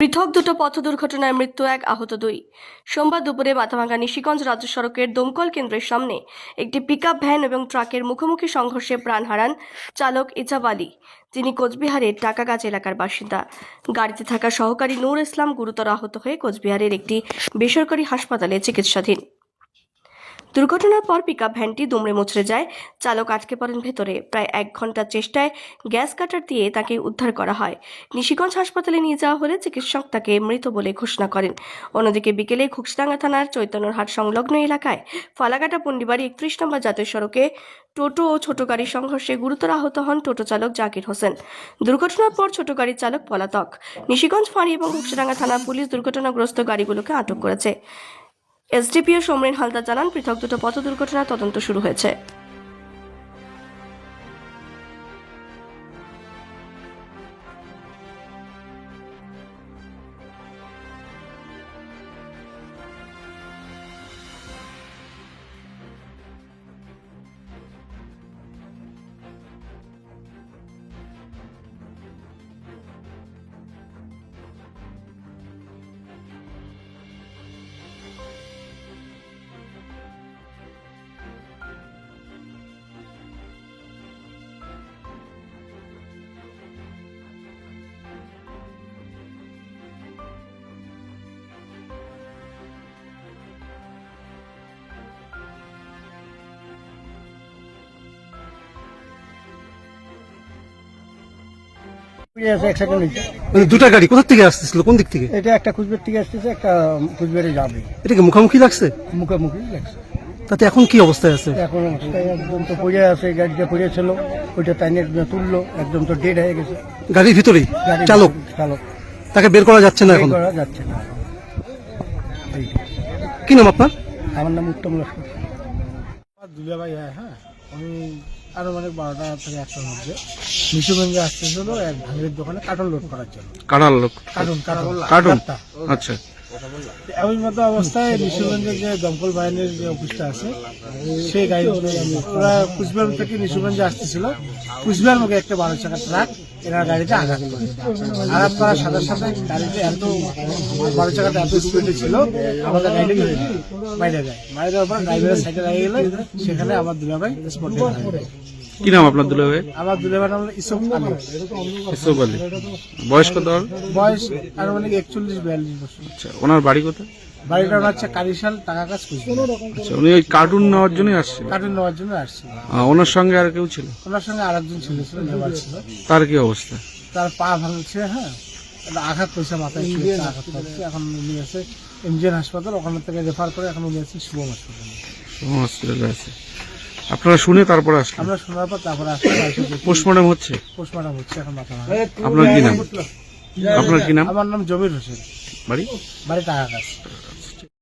পৃথক দুটো পথ দুর্ঘটনায় মৃত্যু এক আহত দুই। সোমবার দুপুরে মাথাভাঙ্গা নিশিগঞ্জ রাজ্য সড়কের দমকল কেন্দ্রের সামনে একটি পিক ভ্যান এবং ট্রাকের মুখোমুখি সংঘর্ষে প্রাণ হারান চালক ইজাব আলী, যিনি কোচবিহারের টাকাগাছ এলাকার বাসিন্দা। গাড়িতে থাকা সহকারী নূর ইসলাম গুরুতর আহত হয়ে কোচবিহারের একটি বেসরকারি হাসপাতালে চিকিৎসাধীন। দুর্ঘটনার পর পিকআপ ভ্যানটি দুমড়ে মুচড়ে যায়। চালক আটকে পড়েন ভেতরে। প্রায় এক ঘণ্টার চেষ্টায় গ্যাস কাটার দিয়ে তাকে উদ্ধার করা হয়। নিশিগঞ্জ হাসপাতালে নিয়ে যাওয়া হলে চিকিৎসক তাকে মৃত বলে ঘোষণা করেন। অন্যদিকে বিকেলে ঘুষডাঙ্গা থানার চৈতন্যহাট সংলগ্ন এলাকায় ফালাকাটা পন্ডিবাড়ি একত্রিশ নম্বর জাতীয় সড়কে টোটো ও ছোট গাড়ির সংঘর্ষে গুরুতর আহত হন টোটো চালক জাকির হোসেন। দুর্ঘটনার পর ছোট গাড়ির চালক পলাতক। নিশিগঞ্জ ফাঁড়ি এবং ঘুষডাঙ্গা থানার পুলিশ দুর্ঘটনাগ্রস্ত গাড়িগুলোকে আটক করেছে। এসডিপিও সমরিন হালদার জানান পৃথক দুটো পথ দুর্ঘটনার তদন্ত শুরু হয়েছে। দুটা গাড়ি কোথা থেকে আসতেছিল? কোন দিক থেকে? এটা একটা কুচবিহার থেকে আসতেছে একটা কুচবিহারে যাবে। এটা কি মুখোমুখি লাগছে? মুখোমুখি লাগছে। তাতে এখন কি অবস্থায় আছে? এখন অবস্থায় একদম তো পড়ে আছে গাড়িটা পড়েছিল ওইটা তাই নিয়ে তুললো একদম তো ডেড হয়ে গেছে। গাড়ির ভিতরেই? চালক? চালক। তাকে বের করা যাচ্ছে না এখন? করা যাচ্ছে না। কি নাম আপনার? আমার নাম উত্তম লস্কর। দুলিয়া ভাই হ্যাঁ হ্যাঁ। আমি আনুমানিক বারোটা থেকে একটার মধ্যে। নিশুগঞ্জে আসতেছিল এক ভাঙের দোকানে কার্টন লোড করার জন্য। Carton load carton carton. Cartoon? আচ্ছা। মতো অবস্থায় নিশুগঞ্জের যে দমকল বাহিনীর যে অফিসটা আছে, সেই গাড়ি ওরা কুচবিহার থেকে নিশুগঞ্জে আসতেছিল। কুচবিহার মুখে একটা বারো চাকা ট্রাক এনার গাড়িতে আঘাত করে। আঘাত করার সাথে সাথে গাড়িতে এত বারো চাকাটা এত স্পিডে ছিল, আমাদের গাড়িটা যায় বাইরে যায়। বাইরে যাওয়ার পর ড্রাইভারের সাইকেল লাগিয়ে গেলে। সেখানে আমার দুলাভাই স্পট কি নাম আপনার দুলে ভাই আমার দুলাভাই নাম হলো ইসব আলী। ইসুফ আলী। বয়স কত ওর? বয়স আনুমানিক একচল্লিশ বিয়াল্লিশ বছর। আচ্ছা ওনার বাড়ি কোথায়? বাড়িটা ওনার হচ্ছে কারিশাল টাকা কাজ কুচবিহার। আচ্ছা উনি ওই কার্টুন নেওয়ার জন্যই আসছিল? কার্টুন নেওয়ার জন্য আসছিল। আহ, ওনার সঙ্গে আর কেউ ছিল? ওনার সঙ্গে আরেকজন ছিল ছিল ছিল। তার কি অবস্থা? তার পা ভাঙছে হ্যাঁ। আঘাত পেয়েছে মাথায় আঘাত পাচ্ছে এখন উনি আছে এমজিএন হাসপাতাল ওখান থেকে রেফার করে এখন উনি আছে শুভম হাসপাতালে। হসপিটালে আছে। আপনারা শুনে তারপরে আসলেন। আমরা শোনার পর তারপরে আসলে পোস্টমর্টম হচ্ছে? পোস্টমর্টম হচ্ছে এখন মাথা আপনার কি নাম? আপনার কি নাম? আমার নাম জমির হোসেন। বাড়ি? বাড়ি টাকা কাজ